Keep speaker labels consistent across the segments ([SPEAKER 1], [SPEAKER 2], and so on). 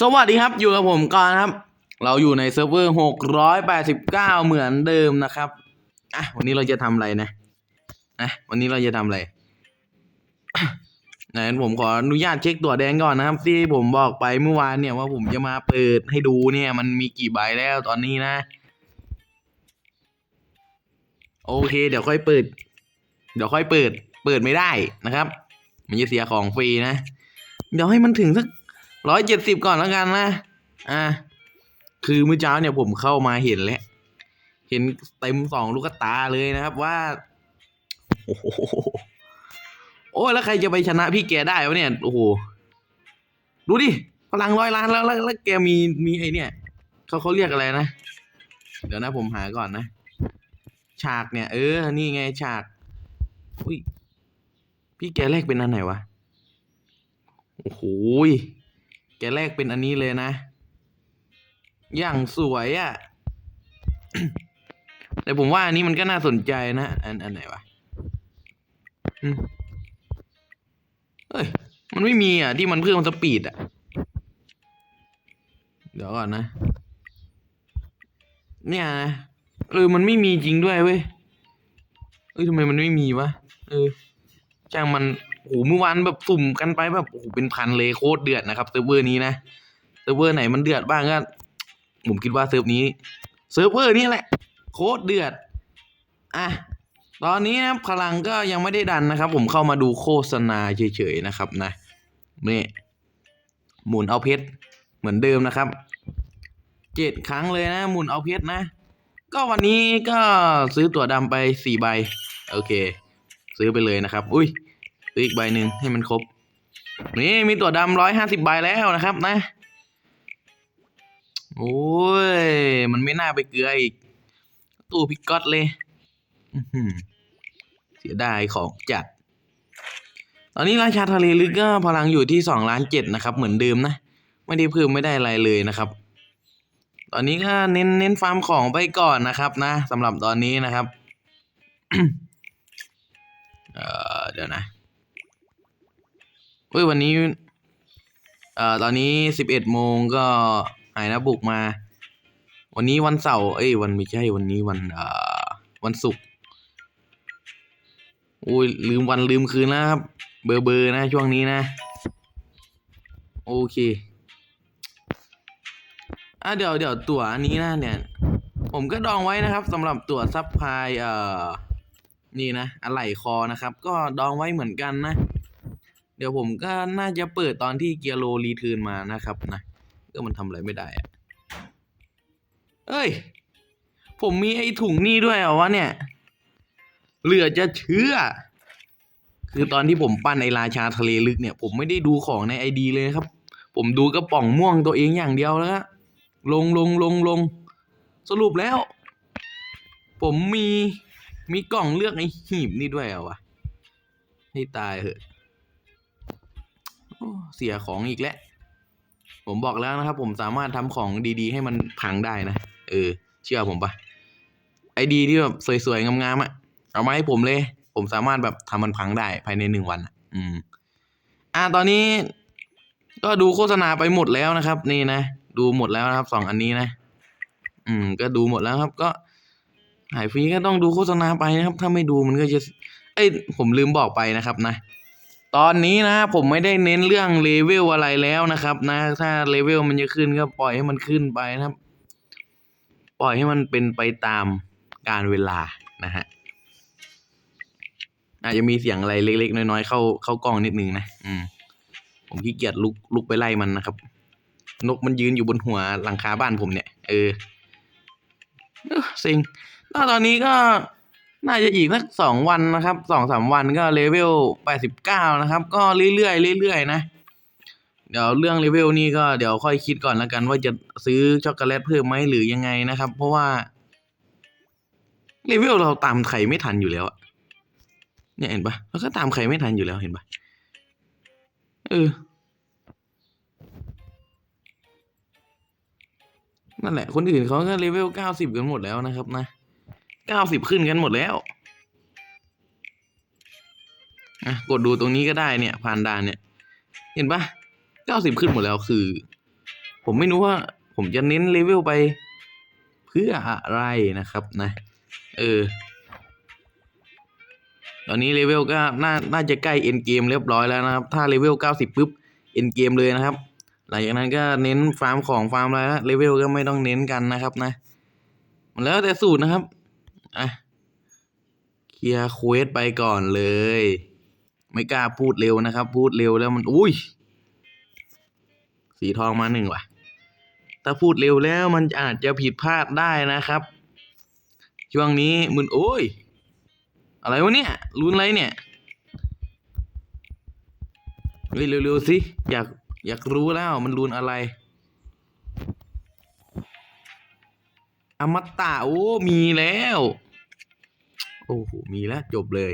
[SPEAKER 1] สวัสดีครับอยู่กับผมก่อนครับ เราอยู่ในเซิร์ฟเวอร์หกร้อยแปดสิบเก้าเหมือนเดิมนะครับอะวันนี้เราจะทำอะไรนะนะวันนี้เราจะทำอะไรไหนผมขออนุญาตเช็คตัวแดงก่อนนะครับ ที่ผมบอกไปเมื่อวานเนี่ยว่าผมจะมาเปิดให้ดูเนี่ย มันมีกี่ใบแล้วตอนนี้นะ โอเค เดี๋ยวค่อยเปิด เดี๋ยวค่อยเปิด เปิดไม่ได้นะครับ มันจะเสียของฟรีนะ เดี๋ยวให้มันถึงสัก ร้อยเจ็ดสิบก่อนแล้วกันนะ อ่า คือเมื่อเช้าเนี่ยผมเข้ามาเห็นแล้ว เห็นเต็มสองลูกตาเลยนะครับว่า โอ้โห โอ้ยแล้วใครจะไปชนะพี่แกได้วะเนี่ย โอ้โห ดูดิ พลังร้อยล้านแล้วแล้วแล้วแกมี มีไอเนี่ย เขาเขาเรียกอะไรนะ เดี๋ยวนะผมหาก่อนนะ ฉากเนี่ย เออ นี่ไงฉาก อุ้ย พี่แกแรกเป็นอันไหนวะ โอ้โหย แกแรกเป็นอันนี้เลยนะ อย่างสวยอะ่ะ แต่ผมว่าอันนี้มันก็น่าสนใจนะ อันอันไหนวะเฮ้ย มันไม่มีอะ ที่มันเพิ่มสปีดอะ เดี๋ยวก่อนนะ เนี่ยนะเออ มันไม่มีจริงด้วยเว้ย เอ้ยทำไมมันไม่มีวะ เออ จ้างมันโอ้หเมื่อวานแบบสุ่มกันไปแบบโอ้โหเป็นพันเลยโคตรเดือดนะครับเซิร์ฟเวอร์นี้นะเซิร์ฟเวอร์ไหนมันเดือดบ้างก็ผมคิดว่าเซิร์ฟนี้เซิร์ฟเวอร์นี้แหละ โคตรเดือดอะตอนนี้นะพลังก็ยังไม่ได้ดันนะครับ ผมเข้ามาดูโฆษณาเฉยๆนะครับนะนี่หมุนเอาเพชรเหมือนเดิมนะครับเจ็ดครั้งเลยนะหมุนเอาเพชรนะ ก็วันนี้ก็ซื้อตั๋วดำไปสี่ใบ โอเค ซื้อไปเลยนะครับ อุ้ยซื้ออีกใบหนึ่งให้มันครบ นี่มีตัวดำร้อยห้าสิบใบแล้วนะครับนะ โอ้ย มันไม่น่าไปเกลืออีก ตู้พิกก๊อตเลยเสียดายของจัด ตอนนี้ราชาทะเลลึกก็พลังอยู่ที่สองล้านเจ็ดนะครับ เหมือนเดิมนะ ไม่ได้เพิ่มไม่ได้อะไรเลยนะครับ ตอนนี้ก็เน้นเน้นฟาร์มของไปก่อนนะครับ นะสำหรับตอนนี้นะครับ เดี๋ยวนะเฮ้ยวันนี้เอ่อตอนนี้สิบเอ็ดโมงก็หายนะบุกมา วันนี้วันเสาร์เอ้ยวันไม่ใช่วันนี้วันเอ่อวันศุกร์โอ้ยลืมวันลืมคืนแล้วครับ เบอร์เบอร์นะช่วงนี้นะ โอเคอะเดี๋ยวเดี๋ยวตั๋วอันนี้นะเนี่ย ผมก็ดองไว้นะครับสำหรับตั๋วซับพลายเอ่อ นี่นะอะไหล่คอนะครับ ก็ดองไว้เหมือนกันนะ เดี๋ยวผมก็น่าจะเปิดตอนที่เกียร์โลรีเทิร์นมานะครับนะก็มันทำอะไรไม่ได้อะเอ้ย ผมมีไอ้ถุงนี่ด้วยเหรอวะเนี่ย เหลือจะเชื่อ คือตอนที่ผมปั้นไอราชาทะเลลึกเนี่ย ผมไม่ได้ดูของในไอดีเลยครับ ผมดูกระป๋องม่วงตัวเองอย่างเดียวแล้วลงลงลงลงสรุปแล้ว ผมมี มีกล่องเลือกไอ้หีบนี่ด้วยเหรอวะ ให้ตายเหอะเสียของอีกแล้ว ผมบอกแล้วนะครับ ผมสามารถทำของดีๆ ให้มันพังได้นะ เออ เชื่อผมปะไอดีที่แบบสวยๆ งามๆอะเอามาให้ผมเลย ผมสามารถแบบทำมันพังได้ภายในหนึ่งวันอะ อืม อ่า ตอนนี้ ก็ดูโฆษณาไปหมดแล้วนะครับ นี่นะ ดูหมดแล้วนะครับสองอันนี้นะ อืม ก็ดูหมดแล้วครับ ก็ หายฟรีก็ต้องดูโฆษณาไปนะครับ ถ้าไม่ดูมันก็จะเอ้ยผมลืมบอกไปนะครับนะ ตอนนี้นะผมไม่ได้เน้นเรื่องเลเวลอะไรแล้วนะครับนะ ถ้าเลเวลมันจะขึ้นก็ปล่อยให้มันขึ้นไปนะครับ ปล่อยให้มันเป็นไปตามการเวลานะฮะอาจจะมีเสียงอะไรเล็ก ๆ น้อยๆเข้าเข้ากล้องนิดนึงนะอืมผมขี้เกียจลุกลุกไปไล่มันนะครับ นกมันยืนอยู่บนหัวหลังคาบ้านผมเนี่ย เออซิง ก็ตอนนี้ก็น่าจะอีกสักสองวันนะครับสองสามวันก็เลเวลแปดสิบเก้านะครับ ก็เรื่อยๆเรื่อยๆนะ เดี๋ยวเรื่องเลเวลนี่ก็เดี๋ยวค่อยคิดก่อนแล้วกัน ว่าจะซื้อช็อกโกแลตเพิ่มไหมหรือยังไงนะครับ เพราะว่าเลเวลเราตามใครไม่ทันอยู่แล้วอะเนี่ยเห็นปะเราก็ตามใครไม่ทันอยู่แล้วเห็นปะเออนั่นแหละคนอื่นเขาก็เลเวลเก้าสิบกันหมดแล้วนะครับนะ เก้าสิบขึ้นกันหมดแล้วอะกดดูตรงนี้ก็ได้เนี่ยผ่านด่านเนี่ย เห็นปะเก้าสิบขึ้นหมดแล้วคือ ผมไม่รู้ว่าผมจะเน้นเลเวลไป เพื่ออะไรนะครับนะ เออ ตอนนี้เลเวลก็น่าน่าจะใกล้เอ็นเกมเรียบร้อยแล้วนะครับ ถ้าเลเวลเก้าสิบปุ๊บเอ็นเกมเลยนะครับ หลังจากนั้นก็เน้นฟาร์มของฟาร์มอะไรละเลเวลก็ไม่ต้องเน้นกันนะครับนะ มันแล้วแต่สูตรนะครับ อะ เคลียร์เควสไปก่อนเลย ไม่กล้าพูดเร็วนะครับ พูดเร็วแล้วมัน อุ้ย สีทองมาหนึ่งว่ะ ถ้าพูดเร็วแล้วมันอาจจะผิดพลาดได้นะครับ ช่วงนี้มึนโอ้ย อะไรวะเนี่ยรุนอะไรเนี่ยเฮ้ยเร็วๆสิ อยากอยากรู้แล้วมันรุนอะไร อมตะโอ้ มีแล้ว โอ้โห มีแล้วจบเลย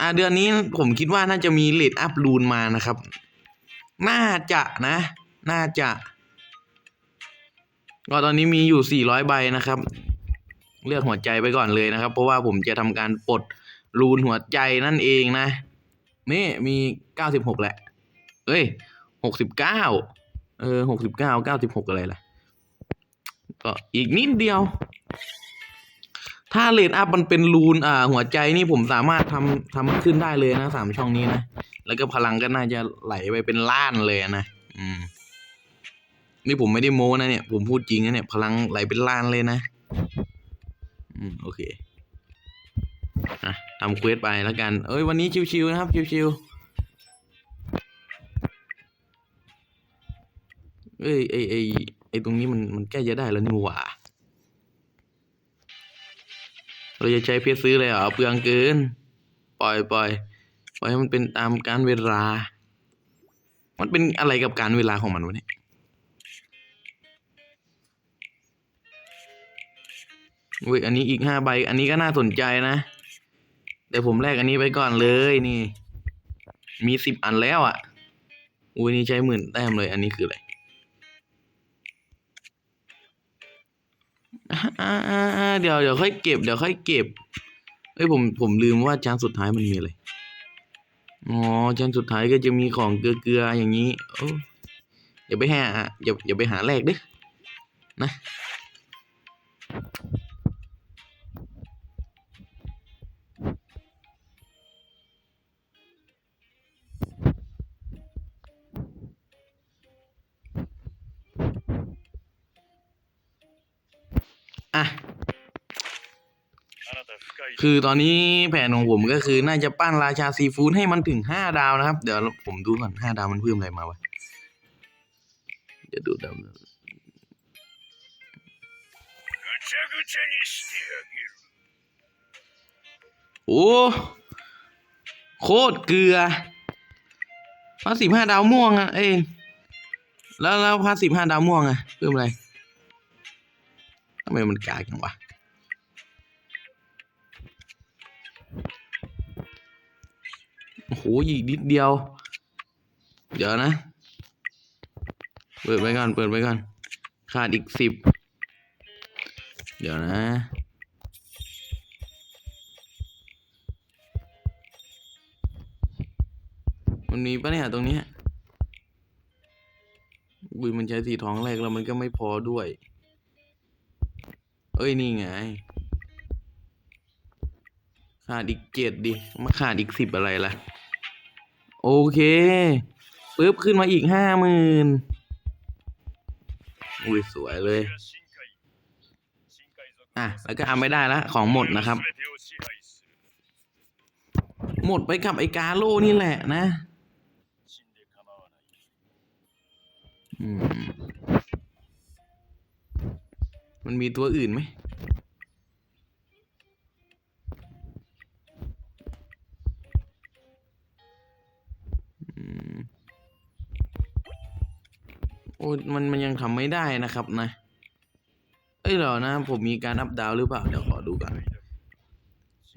[SPEAKER 1] อ่าเดือนนี้ผมคิดว่าน่าจะมีเลดอัพรูนมานะครับ น่าจะนะ น่าจะ ก็ตอนนี้มีอยู่ 400 ใบนะครับ เลือกหัวใจไปก่อนเลยนะครับ เพราะว่าผมจะทำการปลดรูนหัวใจนั่นเองนะ นี่มี 96 แหละ เอ้ย 69 เออ 69 96 อะไรล่ะ ก็อีกนิดเดียว ถ้าเลดอัพมันเป็นรูนอ่าหัวใจนี่ผมสามารถทำทำขึ้นได้เลยนะสามช่องนี้นะ แล้วก็พลังก็น่าจะไหลไปเป็นล้านเลยนะ อืม นี่ผมไม่ได้โม้นะเนี่ย ผมพูดจริงนะเนี่ย พลังไหลเป็นล้านเลยนะ อืม โอเค อะทำเควสไปแล้วกัน เอ้ย วันนี้ชิวๆนะครับชิวๆเอ้ยไอไอไอตรงนี้มันมันใกล้จะได้แล้วนี่หว่า เราจะใช้เพชรซื้อเลยเหรอเปลืองเกิน ปล่อยปล่อยปล่อยให้มันเป็นตามการเวลา มันเป็นอะไรกับการเวลาของมันวะเนี่ยอุ้ยอันนี้อีกห้าใบ อันนี้ก็น่าสนใจนะ เดี๋ยวผมแลกอันนี้ไปก่อนเลยนี่ มีสิบอันแล้วอะ่ะอุ้ยนี่ใช้หมื่นแต้มเลย อันนี้คืออะไร อ่าอ่าอ่าเดี๋ยวเดี๋ยวค่อยเก็บเดี๋ยวค่อยเก็บเอ้ยผมผมลืมว่าจานสุดท้ายมันมีอะไร อ๋อจานสุดท้ายก็จะมีของเกลือๆอย่างนี้โอ้อย่าไปหาอย่าอย่าไปหาแลกเด้อนะ คือตอนนี้แผนของผมก็คือน่าจะปั้นราชาซีฟู้ดให้มันถึงห้าดาวนะครับ เดี๋ยวผมดูก่อนห้าดาวมันเพิ่มอะไรมาวะเดี๋ยวดูดาวโอ้โคตรเกลือพาสิบห้าดาวม่วงอะ เอ้แล้วแล้วพาสิบห้าดาวม่วงอะเพิ่มอะไรทำไมมันกลากังวะ โอ้โหอีกนิดเดียว เดี๋ยวนะ เปิดไปก่อน เปิดไปก่อน ขาดอีกสิบ เดี๋ยวนะมันมีปะเนี่ยตรงนี้ยอุ้ยมันใช้สีทองแรกแล้วมันก็ไม่พอด้วย เอ้ยนี่ไง ขาดอีกเจ็ดดิมาขาดอีกสิบอะไรล่ะ โอเคปึ๊บขึ้นมาอีกห้าหมื่นอุ้ยสวยเลย อะ แล้วก็ทำไม่ได้ละของหมดนะครับ หมดไปกับไอ้กาโลนี่แหละนะมันมีตัวอื่นไหม อ้มันมันยังทำไม่ได้นะครับนะ เอ้ยเหรอนะ ผมมีการอัพดาวหรือเปล่า เดี๋ยวขอดูกัน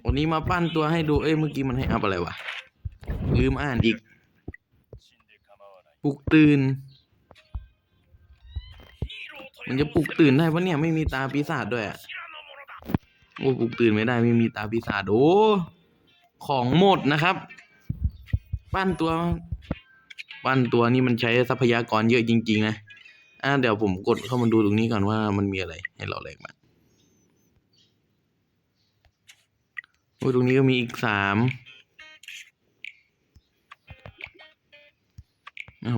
[SPEAKER 1] วันนี้มาปั้นตัวให้ดู เอ้ยเมื่อกี้มันให้อัพอะไรวะ ลืมอ่านอีก ปลุกตื่น มันจะปลุกตื่นได้ปะเนี่ยไม่มีตาปีศาจด้วยอะโอ้ปลุกตื่นไม่ได้ไม่มีตาปีศาจโอ้ของหมดนะครับ ปั้นตัว ปั้นตัวนี่มันใช้ทรัพยากรเยอะจริง ๆ นะอะเดี๋ยวผมกดเข้ามาดูตรงนี้ก่อนว่ามันมีอะไรให้เราแลกมางโอ้ตรงนี้ก็มีอีกสาม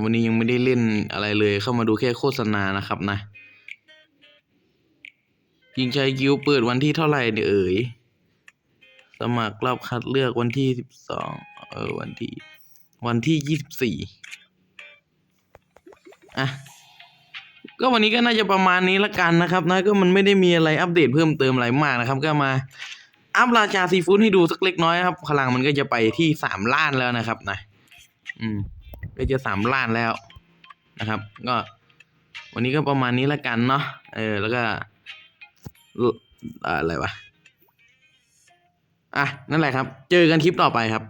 [SPEAKER 1] วันนี้ยังไม่ได้เล่นอะไรเลยเข้ามาดูแค่โฆษณานะครับนะ ยิงชัยกิวเปิดวันที่เท่าไหร่เนี่ยเอ่ยสมัครรอบคัดเลือกวันที่สิบสองเออวันที่ วันที่ยี่สิบสี่อะก็วันนี้ก็น่าจะประมาณนี้ละกันนะครับนะก็มันไม่ได้มีอะไรอัปเดตเพิ่มเติมอะไรมากนะครับ ก็มาอัพราชาซีฟู้ดให้ดูสักเล็กน้อยครับพลังมันก็จะไปที่สามล้านแล้วนะครับนะ อืม ก็จะสามล้านแล้วนะครับ ก็ วันนี้ก็ประมาณนี้ละกันเนาะเออ แล้วก็เอ่ออะไรวะอะนั่นแหละครับ เจอกันคลิปต่อไปครับ